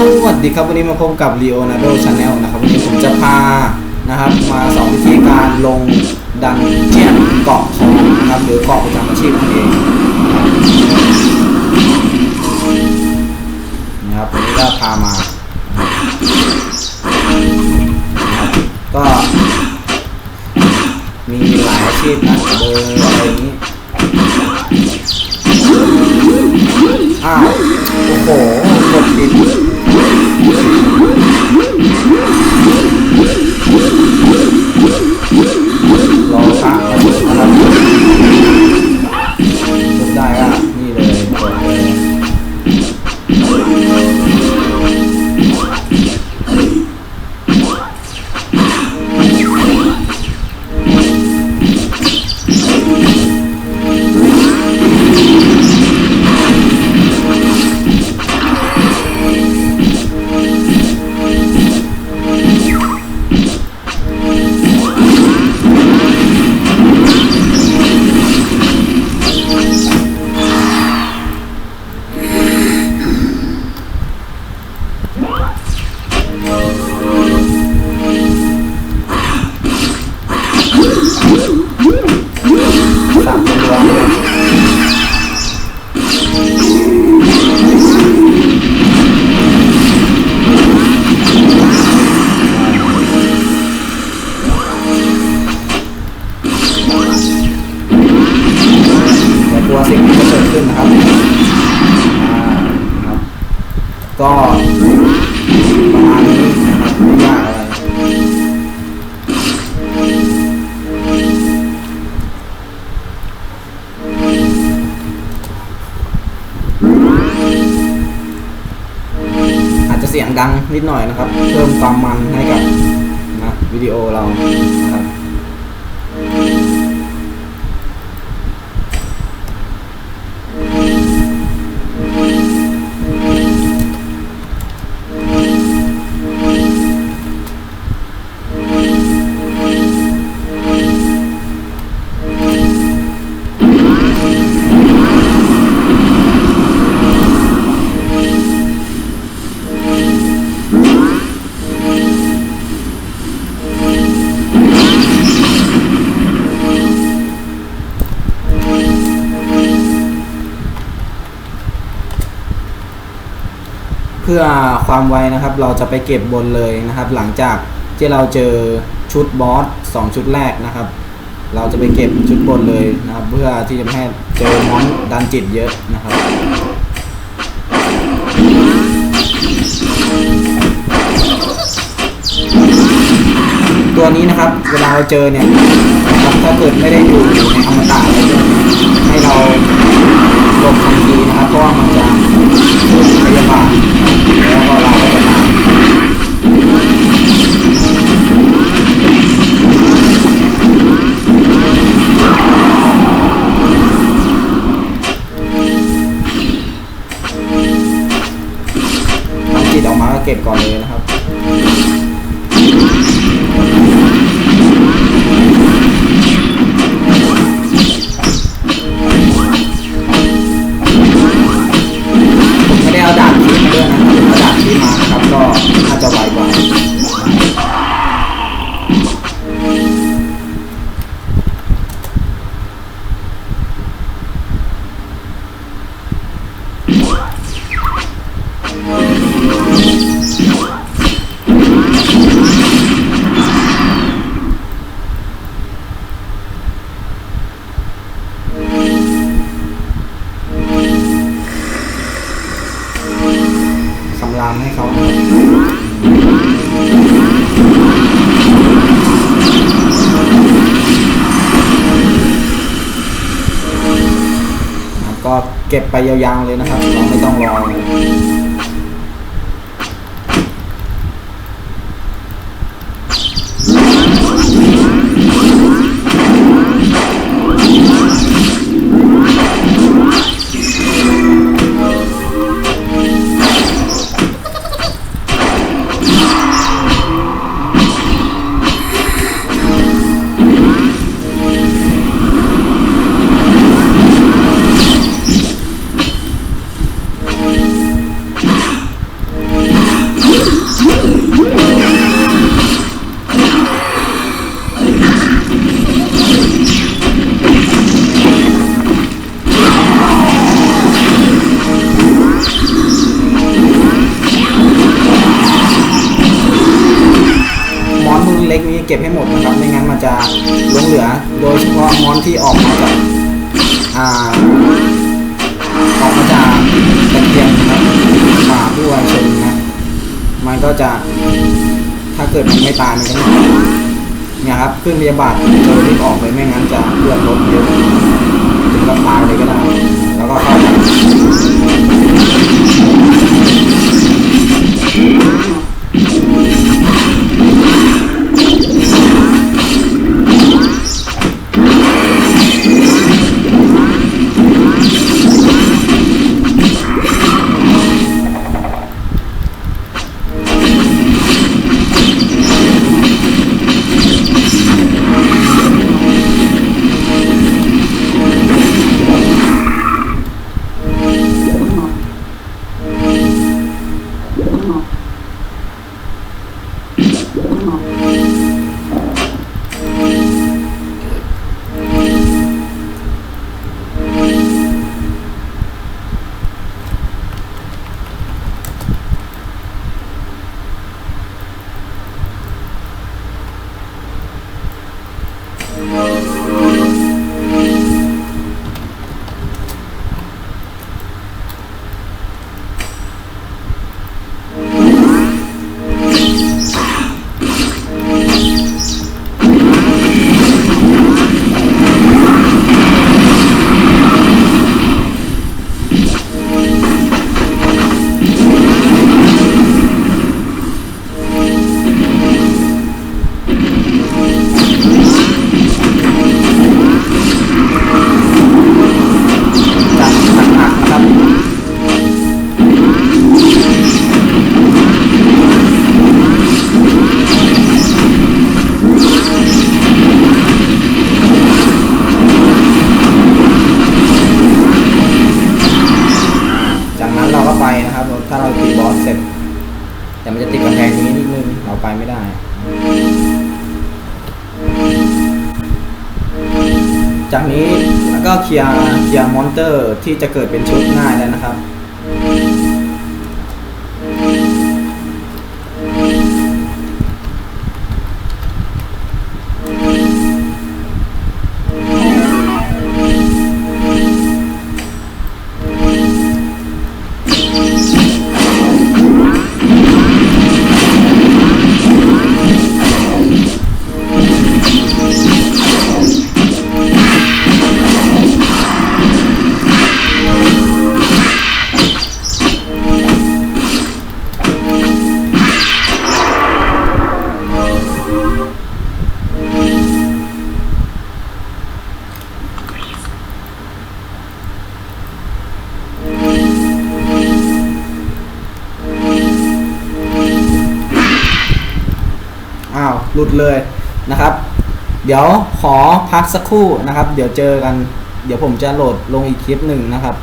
สวัสดีครับวันนี้มาพบกับ Leonardo Channel นะครับวันนี้ผมจะพานะครับมาสอนวิธีการลงดันเจียนเกาะทองนะครับหรือเกาะประจำอาชีพนั่นเองนะครับวันนี้ก็พามานะครับก็มีหลายอาชีพนะเบอร์อะไรอย่างนี้ อ้าว โอ้โหกดดิ ก็ประมาณนี้นะครับไม่ยากอะไรอาจจะเสียงดังนิดหน่อยนะครับ เพิ่มความมันให้กับนะวิดีโอเรานะครับ พื่อความไวนะครับ เราจะไปเก็บบนเลยนะครับ หลังจากที่เราเจอชุดบอสสองชุดแรกนะครับ เราจะไปเก็บชุดบนเลยนะครับ เพื่อที่จะไม่ให้เจอมอนดันจิตเยอะนะครับตัวนี้นะครับเวลาเราเจอเนี่ยนะครับถ้าเกิดไม่ได้อยู่ในอมตะอะไรเนี่ยให้เรา ลบทันทีนะครับ เพราะว่ามันจะพยาบาลแล้วก็เราก็จะตายทำจิตออกมาก็เก็บก่อนเลยนะครับ ก็ เก็บไปยาวๆเลยนะครับเราไม่ต้องรอ เก็บให้หมดนะครับไม่งั้นมันจะหลงเหลือ โดยเฉพาะมอนที่ออกมาจากอ่าออกมาจากตะเกียงนะครับป่าผู้วายชนนะมันก็จะถ้าเกิดมันไม่ตายมันก็ไม่ตายเนี่ยครับขึ้นพยาบาทเจอรีบออกเลยไม่งั้นจะเลือดลดเยอะถึงกับตายเลยก็ได้ แล้วก็เข้าไป จากนี้แล้วก็เคลียร์เคลียร์มอนเตอร์ที่จะเกิดเป็นชุดง่ายแล้วนะครับ หลุดเลยนะครับ เดี๋ยวขอพักสักครู่นะครับ เดี๋ยวเจอกัน เดี๋ยวผมจะโหลดลงอีกคลิปหนึ่งนะครับ